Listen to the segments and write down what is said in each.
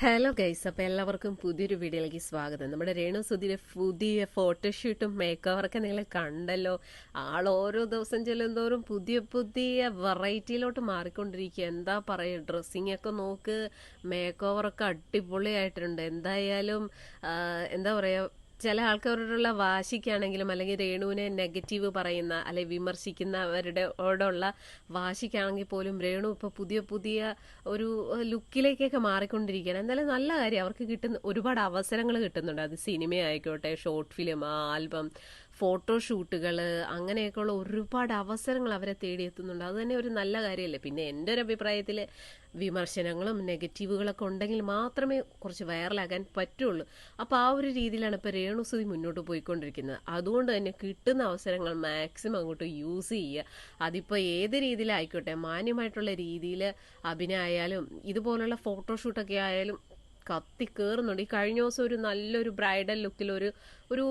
Hello guys അപ്പൊ എല്ലാവർക്കും പുതിയൊരു വീഡിയോയിലേക്ക് സ്വാഗതം. നമ്മുടെ രേണു സുധിയുടെ പുതിയ ഫോട്ടോഷൂട്ടും മേക്കവറൊക്കെ നിങ്ങൾ കണ്ടല്ലോ. ആൾ ഓരോ ദിവസം ചെല്ലുന്തോറും പുതിയ പുതിയ വെറൈറ്റിയിലോട്ട് മാറിക്കൊണ്ടിരിക്കുക. എന്താ പറയുക ഡ്രസ്സിംഗ് ഒക്കെ നോക്ക് മേക്കോവറൊക്കെ അടിപൊളിയായിട്ടുണ്ട്. എന്തായാലും എന്താ പറയുക ചില ആൾക്കാരോടുള്ള വാശിക്കാണെങ്കിലും അല്ലെങ്കിൽ രേണുവിനെ നെഗറ്റീവ് പറയുന്ന അല്ലെങ്കിൽ വിമർശിക്കുന്നവരുടെ ഓടുള്ള വാശിക്കാണെങ്കിൽ പോലും രേണു ഇപ്പോൾ പുതിയ പുതിയ ഒരു ലുക്കിലേക്കൊക്കെ മാറിക്കൊണ്ടിരിക്കുകയാണ്. എന്തായാലും നല്ല കാര്യം. അവർക്ക് കിട്ടുന്ന ഒരുപാട് അവസരങ്ങൾ കിട്ടുന്നുണ്ട്. അത് സിനിമ ആയിക്കോട്ടെ ഷോർട്ട് ഫിലിം ആൽബം ഫോട്ടോഷൂട്ടുകൾ അങ്ങനെയൊക്കെയുള്ള ഒരുപാട് അവസരങ്ങൾ അവരെ തേടിയെത്തുന്നുണ്ട് അത് തന്നെ ഒരു നല്ല കാര്യമല്ലേ പിന്നെ എന്റെ ഒരു അഭിപ്രായത്തിൽ വിമർശനങ്ങളും നെഗറ്റീവുകളൊക്കെ ഉണ്ടെങ്കിൽ മാത്രമേ കുറച്ച് വൈറലാകാൻ പറ്റുള്ളൂ. അപ്പോൾ ആ ഒരു രീതിയിലാണ് ഇപ്പോൾ രേണുസുതി മുന്നോട്ട് പോയിക്കൊണ്ടിരിക്കുന്നത്. അതുകൊണ്ട് തന്നെ കിട്ടുന്ന അവസരങ്ങൾ മാക്സിമം അങ്ങോട്ട് യൂസ് ചെയ്യുക. അതിപ്പോൾ ഏത് രീതിയിലായിക്കോട്ടെ? മാന്യമായിട്ടുള്ള രീതിയിൽ അഭിനയായാലും ഇതുപോലുള്ള ഫോട്ടോഷൂട്ടൊക്കെ ആയാലും കത്തി കയറുന്നുണ്ട് ഈ കഴിഞ്ഞ ദിവസം ഒരു നല്ലൊരു ബ്രൈഡൽ ലുക്കിൽ ഒരു ഒരു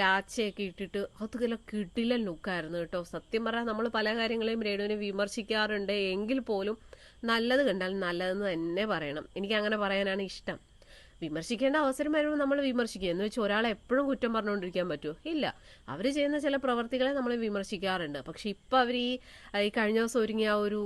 ലാച്ചയൊക്കെ ഇട്ടിട്ട് അതുപോലെ കിടിലൻ ലുക്കായിരുന്നു കേട്ടോ. സത്യം പറഞ്ഞാൽ നമ്മൾ പല കാര്യങ്ങളെയും രേണുവിനെ വിമർശിക്കാറുണ്ട്. എങ്കിൽ പോലും നല്ലത് കണ്ടാൽ നല്ലതെന്ന് തന്നെ പറയണം. എനിക്ക് അങ്ങനെ പറയാനാണ് ഇഷ്ടം. വിമർശിക്കേണ്ട അവസരം വരുമ്പോൾ നമ്മൾ വിമർശിക്കുക എന്ന് വെച്ചാൽ ഒരാളെ എപ്പോഴും കുറ്റം പറഞ്ഞുകൊണ്ടിരിക്കാൻ പറ്റുമോ? ഇല്ല. അവർ ചെയ്യുന്ന ചില പ്രവർത്തികളെ നമ്മൾ വിമർശിക്കാറുണ്ട്. പക്ഷെ ഇപ്പം അവർ ഈ ഈ കഴിഞ്ഞ ദിവസം ഒരുങ്ങിയ ആ ഒരു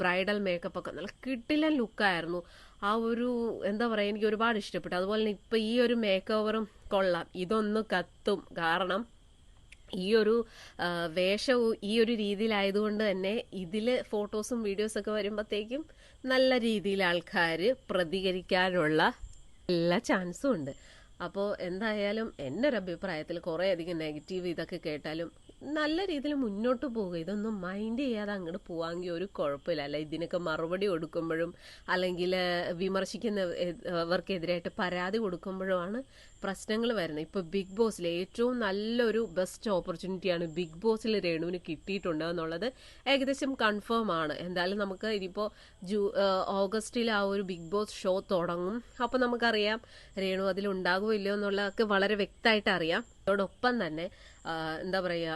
ബ്രൈഡൽ മേക്കപ്പ് ഒക്കെ നല്ല കിട്ടില്ല ലുക്കായിരുന്നു. ആ ഒരു എന്താ പറയുക എനിക്ക് ഒരുപാട് ഇഷ്ടപ്പെട്ടു. അതുപോലെ തന്നെ ഇപ്പം ഈ ഒരു മേക്ക് ഓവറും കൊള്ളാം. ഇതൊന്ന് കത്തും. കാരണം ഈ ഒരു വേഷവും ഈ ഒരു രീതിയിലായതുകൊണ്ട് തന്നെ ഇതിൽ ഫോട്ടോസും വീഡിയോസൊക്കെ വരുമ്പോഴത്തേക്കും നല്ല രീതിയിൽ ആൾക്കാർ പ്രതികരിക്കാനുള്ള എല്ലാ ചാൻസും ഉണ്ട്. അപ്പോൾ എന്തായാലും എന്റെ ഒരു അഭിപ്രായത്തിൽ കുറേയധികം നെഗറ്റീവ് ഇതൊക്കെ കേട്ടാലും നല്ല രീതിയിൽ മുന്നോട്ട് പോവുക. ഇതൊന്നും മൈൻഡ് ചെയ്യാതെ അങ്ങോട്ട് പോവാമെങ്കിൽ ഒരു കുഴപ്പമില്ല. അല്ല ഇതിനൊക്കെ മറുപടി കൊടുക്കുമ്പോഴും അല്ലെങ്കിൽ വിമർശിക്കുന്നവർക്കെതിരായിട്ട് പരാതി കൊടുക്കുമ്പോഴുമാണ് പ്രശ്നങ്ങൾ വരുന്നത്. ഇപ്പോൾ ബിഗ് ബോസിൽ ഏറ്റവും നല്ലൊരു ബെസ്റ്റ് ഓപ്പർച്യൂണിറ്റിയാണ് ബിഗ് ബോസിൽ രേണുവിന് കിട്ടിയിട്ടുണ്ട് എന്നുള്ളത് ഏകദേശം കൺഫേം ആണ്. എന്തായാലും നമുക്ക് ഇനിയിപ്പോൾ ജൂ ഓഗസ്റ്റിൽ ആ ഒരു ബിഗ് ബോസ് ഷോ തുടങ്ങും. അപ്പോൾ നമുക്കറിയാം രേണു അതിൽ ഉണ്ടാകുമോ ഇല്ലയോ എന്നുള്ളതൊക്കെ വളരെ വ്യക്തമായിട്ട് അറിയാം. അതോടൊപ്പം തന്നെ എന്താ പറയുക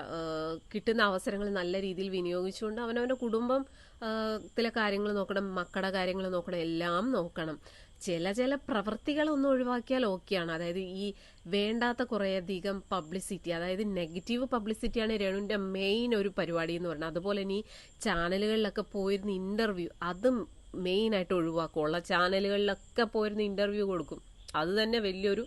കിട്ടുന്ന അവസരങ്ങൾ നല്ല രീതിയിൽ വിനിയോഗിച്ചുകൊണ്ട് അവനവന്റെ കുടുംബം ത്തിലെ കാര്യങ്ങൾ നോക്കണം മക്കളുടെ കാര്യങ്ങൾ നോക്കണം എല്ലാം നോക്കണം. ചില ചില പ്രവൃത്തികളൊന്നും ഒഴിവാക്കിയാൽ ഓക്കെയാണ്. അതായത് ഈ വേണ്ടാത്ത കുറേയധികം പബ്ലിസിറ്റി അതായത് നെഗറ്റീവ് പബ്ലിസിറ്റിയാണ് രേണുവിന്റെ മെയിൻ ഒരു പരിപാടി എന്ന് പറയുന്നത്. അതുപോലെ ഈ ചാനലുകളിലൊക്കെ പോയിരുന്ന ഇന്റർവ്യൂ അതും മെയിനായിട്ട് ഒഴിവാക്കും. ഉള്ള ചാനലുകളിലൊക്കെ പോയിരുന്ന ഇന്റർവ്യൂ കൊടുക്കും. അത് തന്നെ വലിയൊരു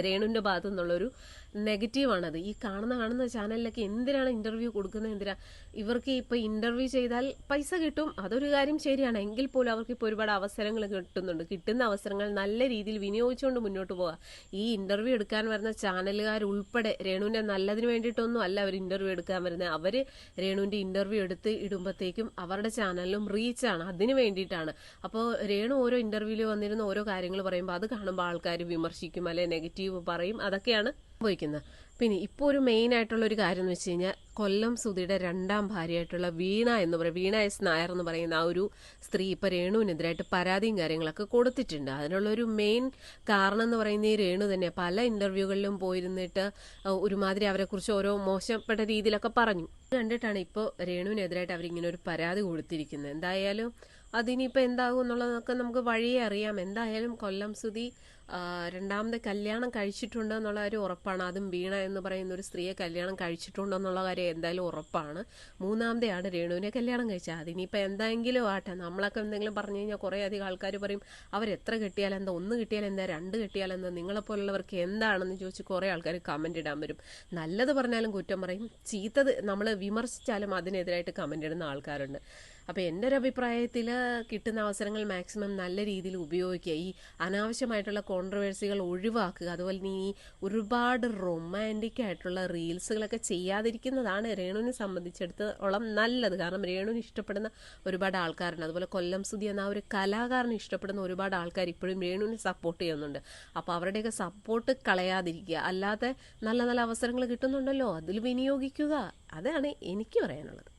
രേണുവിന്റെ ഭാഗത്തു നിന്നുള്ളൊരു നെഗറ്റീവാണത് ഈ കാണുന്ന കാണുന്ന ചാനലിലൊക്കെ എന്തിനാണ് ഇന്റർവ്യൂ കൊടുക്കുന്നത് എന്തിനാ? ഇവർക്ക് ഇപ്പോൾ ഇന്റർവ്യൂ ചെയ്താൽ പൈസ കിട്ടും. അതൊരു കാര്യം ശരിയാണ്. എങ്കിൽ പോലും അവർക്ക് ഇപ്പോൾ ഒരുപാട് അവസരങ്ങൾ കിട്ടുന്നുണ്ട്. കിട്ടുന്ന അവസരങ്ങൾ നല്ല രീതിയിൽ വിനിയോഗിച്ചുകൊണ്ട് മുന്നോട്ട് പോവുക ഈ ഇന്റർവ്യൂ എടുക്കാൻ വരുന്ന ചാനലുകാർ ഉൾപ്പെടെ രേണുവിന്റെ നല്ലതിന് വേണ്ടിയിട്ടൊന്നും അല്ല അവർ ഇന്റർവ്യൂ എടുക്കാൻ വരുന്നത്. അവർ രേണുവിന്റെ ഇന്റർവ്യൂ എടുത്ത് ഇടുമ്പോഴത്തേക്കും അവരുടെ ചാനലിലും റീച്ചാണ് അതിന് വേണ്ടിയിട്ടാണ്. അപ്പോൾ രേണു ഓരോ ഇന്റർവ്യൂവിൽ വന്നിരുന്ന ഓരോ കാര്യങ്ങൾ പറയുമ്പോൾ അത് കാണുമ്പോൾ ആൾക്കാർ വിമർശിക്കും അല്ലെ നെഗറ്റീവ് പറയും. അതൊക്കെയാണ് സംഭവിക്കുന്നത് പിന്നെ ഇപ്പോൾ ഒരു മെയിൻ ആയിട്ടുള്ള ഒരു കാര്യം എന്ന് വെച്ച് കഴിഞ്ഞാൽ കൊല്ലം സുധിയുടെ രണ്ടാം ഭാര്യയായിട്ടുള്ള വീണ എന്ന് പറയും. വീണ എസ് നായർ എന്ന് പറയുന്ന ആ ഒരു സ്ത്രീ ഇപ്പോൾ രേണുവിനെതിരായിട്ട് പരാതിയും കാര്യങ്ങളൊക്കെ കൊടുത്തിട്ടുണ്ട്. അതിനുള്ള ഒരു മെയിൻ കാരണം എന്ന് പറയുന്ന ഈ രേണു തന്നെ പല ഇന്റർവ്യൂകളിലും പോയിരുന്നിട്ട് ഒരുമാതിരി അവരെക്കുറിച്ച് ഓരോ മോശപ്പെട്ട രീതിയിലൊക്കെ പറഞ്ഞു. കണ്ടിട്ടാണ് ഇപ്പോൾ രേണുവിനെതിരായിട്ട് അവരിങ്ങനെ ഒരു പരാതി കൊടുത്തിരിക്കുന്നത് എന്തായാലും അതിനിപ്പോൾ എന്താകും എന്നുള്ളതൊക്കെ നമുക്ക് വഴിയേ അറിയാം. എന്തായാലും കൊല്ലം സുധി ആ, രണ്ടാമത്തെ കല്യാണം കഴിച്ചിട്ടുണ്ട് എന്നുള്ള കാര്യം ഉറപ്പാണ്. അതും വീണ എന്ന് പറയുന്ന ഒരു സ്ത്രീയെ കല്യാണം കഴിച്ചിട്ടുണ്ട് എന്നുള്ള കാര്യം എന്തായാലും ഉറപ്പാണ്. മൂന്നാമതെയാണ് രേണുവിനെ കല്യാണം കഴിച്ചത്. അതിനിപ്പോൾ എന്തെങ്കിലും ആട്ടെ. നമ്മളൊക്കെ എന്തെങ്കിലും പറഞ്ഞു കഴിഞ്ഞാൽ കുറേ അധികം ആൾക്കാർ പറയും അവരെത്ര കിട്ടിയാൽ എന്താ? ഒന്ന് കിട്ടിയാൽ എന്താ? രണ്ട് കിട്ടിയാൽ എന്താ? നിങ്ങളെപ്പോലുള്ളവർക്ക് എന്താണെന്ന് ചോദിച്ച് കുറേ ആൾക്കാർ കമന്റ് ഇടാൻ വരും. നല്ലത് പറഞ്ഞാലും കുറ്റം പറയും. ചീത്തത് നമ്മൾ വിമർശിച്ചാലും അതിനെതിരായിട്ട് കമന്റ് ഇടുന്ന ആൾക്കാരുണ്ട്. അപ്പോൾ എന്റെ ഒരു അഭിപ്രായത്തിൽ കിട്ടുന്ന അവസരങ്ങൾ മാക്സിമം നല്ല രീതിയിൽ ഉപയോഗിക്കുക. ഈ അനാവശ്യമായിട്ടുള്ള കോൺട്രവേഴ്സികൾ ഒഴിവാക്കുക. അതുപോലെ നീ ഒരുപാട് റൊമാന്റിക് ആയിട്ടുള്ള റീൽസുകളൊക്കെ ചെയ്യാതിരിക്കുന്നതാണ് രേണുവിനെ സംബന്ധിച്ചിടത്തോളം നല്ലത്. കാരണം രേണുവിന് ഇഷ്ടപ്പെടുന്ന ഒരുപാട് ആൾക്കാരുണ്ട്. അതുപോലെ കൊല്ലം സുധി എന്ന ഒരു കലാകാരനെ ഇഷ്ടപ്പെടുന്ന ഒരുപാട് ആൾക്കാർ ഇപ്പോഴും രേണുവിനെ സപ്പോർട്ട് ചെയ്യുന്നുണ്ട്. അപ്പോൾ അവരുടെയൊക്കെ സപ്പോർട്ട് കളയാതിരിക്കുക. അല്ലാതെ നല്ല നല്ല അവസരങ്ങൾ കിട്ടുന്നുണ്ടല്ലോ. അതിൽ വിനിയോഗിക്കുക. അതാണ് എനിക്ക് പറയാനുള്ളത്.